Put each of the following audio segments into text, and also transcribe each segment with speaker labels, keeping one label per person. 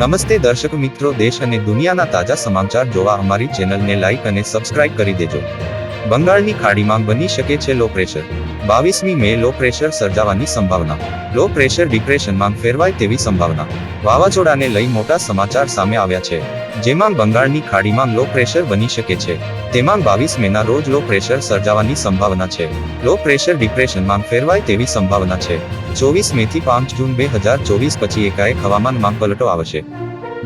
Speaker 1: નમસ્તે દર્શક મિત્રો, દેશ અને દુનિયાના તાજા સમાચાર જોવા અમારી ચેનલને લાઈક અને સબસ્ક્રાઇબ કરી દેજો. બંગાળની ખાડીમાં બની શકે છે લો પ્રેશર બાવીસમી મે લો પ્રેશર સર્જાવાની સંભાવના. લો પ્રેશર ડિપ્રેશનમાં ફેરવાય તેવી સંભાવના. વાવાઝોડાને લઈ મોટા સમાચાર સામે આવ્યા છે. જેમાં બંગાળની ખાડીમાં લો પ્રેશર બની શકે છે. તેમાં બાવીસ મેના રોજ લો પ્રેશર સર્જાવાની સંભાવના છે. લો પ્રેશર ડિપ્રેશનમાં ફેરવાય તેવી સંભાવના છે. ચોવીસ મે થી પાંચ જૂન બે હજાર ચોવીસ પછી એકાએક હવામાનમાં પલટો આવશે.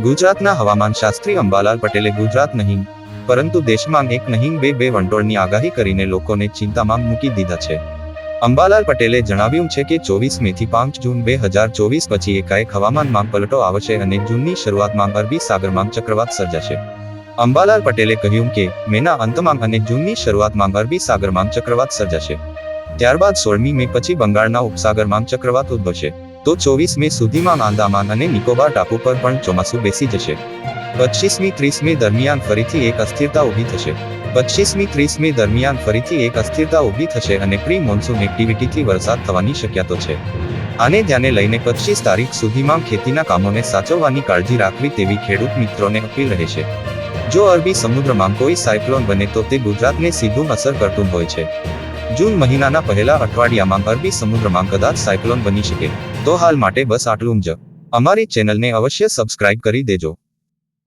Speaker 1: ગુજરાતના હવામાન શાસ્ત્રી અંબાલાલ પટેલે ગુજરાત નહીં પરંતુ દેશમાં એક નહીં, બે બે વંટોળની આગાહી કરીને લોકોને ચિંતામાં મૂકી દીધા છે. અંબાલાલ પટેલે જણાવ્યું છે કે ચોવીસ મેથી પાંચ જૂન બે હજાર ચોવીસ પછી એકાએક હવામાનમાં પલટો આવશે અને જૂનની શરૂઆતમાં અરબી સાગરમાં ચક્રવાત સર્જાશે. અંબાલાલ પટેલે કહ્યું કે, મેના અંતમાં અને જૂનની શરૂઆતમાં અરબી સાગરમાં ચક્રવાત સર્જાશે. ત્યારબાદ સોળમી મે પછી બંગાળના ઉપસાગરમાં ચક્રવાત ઉદ્ભવશે. તો ચોવીસ મે સુધીમાં આંદામાન અને નિકોબાર ટાપુ પર પણ ચોમાસું બેસી જશે. પચીસમી ત્રીસ મે દરમિયાન ફરીથી એક અસ્થિરતા ઊભી થશે. પચીસમી ત્રીસ મે દરમિયાન ફરીથી એક અસ્થિરતા ઊભી થશે અને પ્રી મોન્સૂન એક્ટિવિટીથી વરસાદ થવાની શક્યતો છે. આને ધ્યાને લઈને પચીસ તારીખ સુધીમાં ખેતીના કામોને સાચવવાની કાળજી રાખવી તેવી ખેડૂત મિત્રોને અપીલ રહે છે. જો અરબી સમુદ્રમાં કોઈ સાયક્લોન બને તો તે ગુજરાતને સીધું અસર કરતું હોય છે. જૂન મહિનાના પહેલા અઠવાડિયામાં અરબી સમુદ્રમાં કદાચ સાયક્લોન બની શકે, તો હાલ માટે બસ આટલું જ. અમારી ચેનલને અવશ્ય સબસ્ક્રાઇબ કરી દેજો.